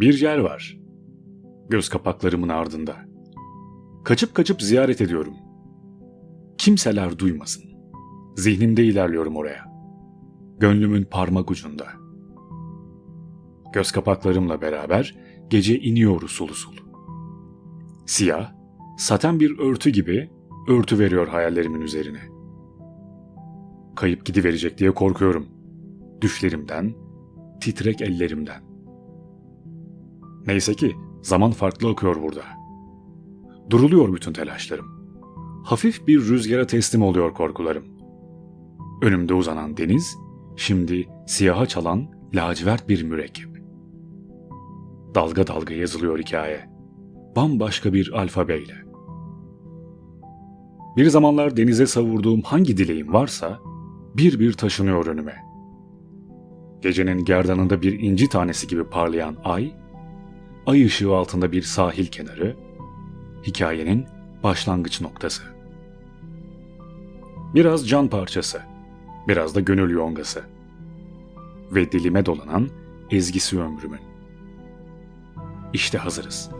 Bir yer var. Göz kapaklarımın ardında. Kaçıp kaçıp ziyaret ediyorum. Kimseler duymasın. Zihnimde ilerliyorum oraya. Gönlümün parmak ucunda. Göz kapaklarımla beraber gece iniyor usul usul. Siyah, saten bir örtü gibi örtü veriyor hayallerimin üzerine. Kayıp gidiverecek diye korkuyorum. Düşlerimden, titrek ellerimden. Neyse ki zaman farklı akıyor burada. Duruluyor bütün telaşlarım. Hafif bir rüzgara teslim oluyor korkularım. Önümde uzanan deniz, şimdi siyaha çalan lacivert bir mürekkep. Dalga dalga yazılıyor hikaye. Bambaşka bir alfabeyle. Bir zamanlar denize savurduğum hangi dileğim varsa bir bir taşınıyor önüme. Gecenin gerdanında bir inci tanesi gibi parlayan ay, ay ışığı altında bir sahil kenarı, hikayenin başlangıç noktası. Biraz can parçası, biraz da gönül yongası ve dilime dolanan ezgisi ömrümün. İşte hazırız.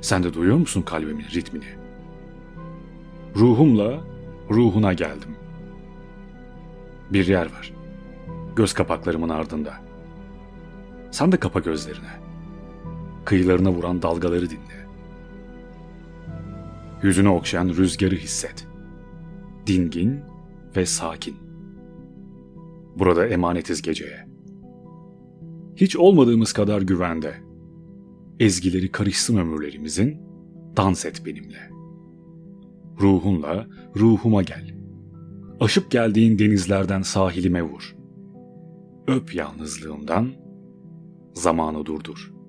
Sen de duyuyor musun kalbimin ritmini? Ruhumla ruhuna geldim. Bir yer var. Göz kapaklarımın ardında. Sen de kapa gözlerini. Kıyılarına vuran dalgaları dinle. Yüzünü okşayan rüzgarı hisset. Dingin ve sakin. Burada emanetiz geceye. Hiç olmadığımız kadar güvende. Ezgileri karışsın ömürlerimizin, dans et benimle. Ruhunla ruhuma gel. Aşıp geldiğin denizlerden sahilime vur. Öp yalnızlığımdan, zamanı durdur.''